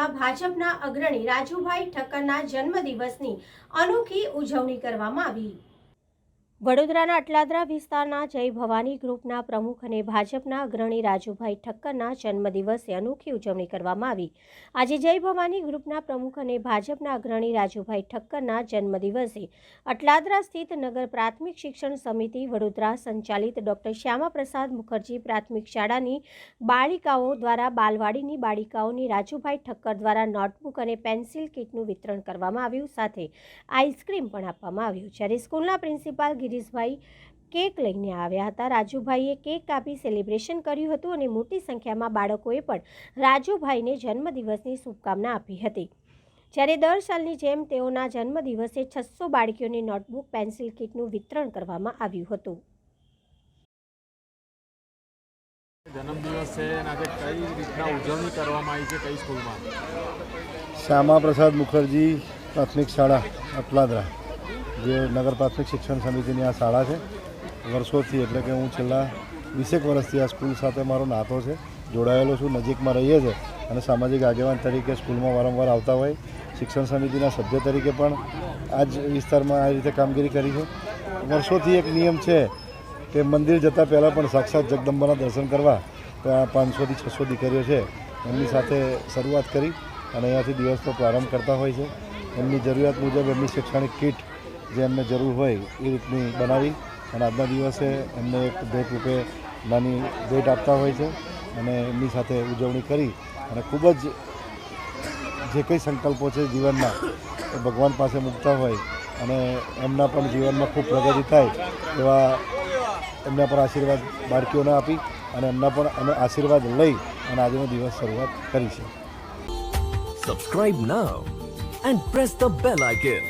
તથા ભાજપના અગ્રણી રાજુભાઈ ઠક્કરના જન્મદિવસની અનોખી ઉજવણી કરવામાં આવી. વડોદરાના અટલાદરા વિસ્તારના જય ભવાની ગ્રુપના પ્રમુખ અને ભાજપના અગ્રણી રાજુભાઈ ઠક્કરના જન્મદિવસે અનોખી ઉજવણી કરવામાં આવી. આજે જય ભવાની ગ્રુપના પ્રમુખ અને ભાજપના અગ્રણી રાજુભાઈ ઠક્કરના જન્મદિવસે અટલાદરા સ્થિત નગર પ્રાથમિક શિક્ષણ સમિતિ વડોદરા સંચાલિત ડોક્ટર શ્યામાપ્રસાદ મુખર્જી પ્રાથમિક શાળાની બાળિકાઓ દ્વારા બાલવાડીની બાળિકાઓની રાજુભાઈ ઠક્કર દ્વારા નોટબુક અને પેન્સિલ કિટનું વિતરણ કરવામાં આવ્યું. સાથે આઈસ્ક્રીમ પણ આપવામાં આવ્યું. જ્યારે સ્કૂલના પ્રિન્સિપાલ ગિરીશભાઈ કેક લઈને આવ્યા હતા. રાજુભાઈએ કેક કાપી સેલિબ્રેશન કર્યું હતું અને મોટી સંખ્યામાં બાળકોએ પણ રાજુભાઈને જન્મદિવસની શુભકામના આપી હતી. જ્યારે દર સાલની જેમ તેઓના જન્મદિવસે છસો બાળકીઓને નોટબુક પેન્સિલ કિટનું વિતરણ કરવામાં આવ્યું હતું. જન્મદિવસ છે આજે કઈ રીતના ઉજવણી કરવામાં આવી છે કઈ સ્કૂલમાં? શ્યામા પ્રસાદ મુખર્જી પ્રાથમિક શાળા અટલાદરા. જે નગર પ્રાથમિક શિક્ષણ સમિતિની આ શાળા છે, વર્ષોથી એટલે કે હું છેલ્લા વીસેક વર્ષથી આ સ્કૂલ સાથે મારો નાતો છે, જોડાયેલો છું, નજીકમાં રહીએ છીએ અને સામાજિક આગેવાન તરીકે સ્કૂલમાં વારંવાર આવતા હોય. શિક્ષણ સમિતિના સભ્ય તરીકે પણ આ જ વિસ્તારમાં આ રીતે કામગીરી કરી છે. વર્ષોથી એક નિયમ છે કે મંદિર જતાં પહેલાં પણ સાક્ષાત જગદંબાના દર્શન કરવા. તો આ પાંચસોથી છસો દીકરીઓ છે, એમની સાથે શરૂઆત કરી અને અહીંયાથી દિવસનો પ્રારંભ કરતા હોય છે. એમની જરૂરિયાત મુજબ એમની શૈક્ષણિક કીટ જે એમને જરૂર હોય એ રીતની બનાવી અને આજના દિવસે એમને એક ભેટ રૂપે નાની ભેટ આપતા હોય છે અને એમની સાથે ઉજવણી કરી અને ખૂબ જ જે કંઈ સંકલ્પો છે જીવનના એ ભગવાન પાસે મૂકતા હોય અને એમના પણ જીવનમાં ખૂબ પ્રગતિ થાય એવા એમના પર આશીર્વાદ બાળકીઓને આપી અને એમના પણ અમે આશીર્વાદ લઈ અને આજનો દિવસ શરૂઆત કરી છે subscribe now and press the bell icon.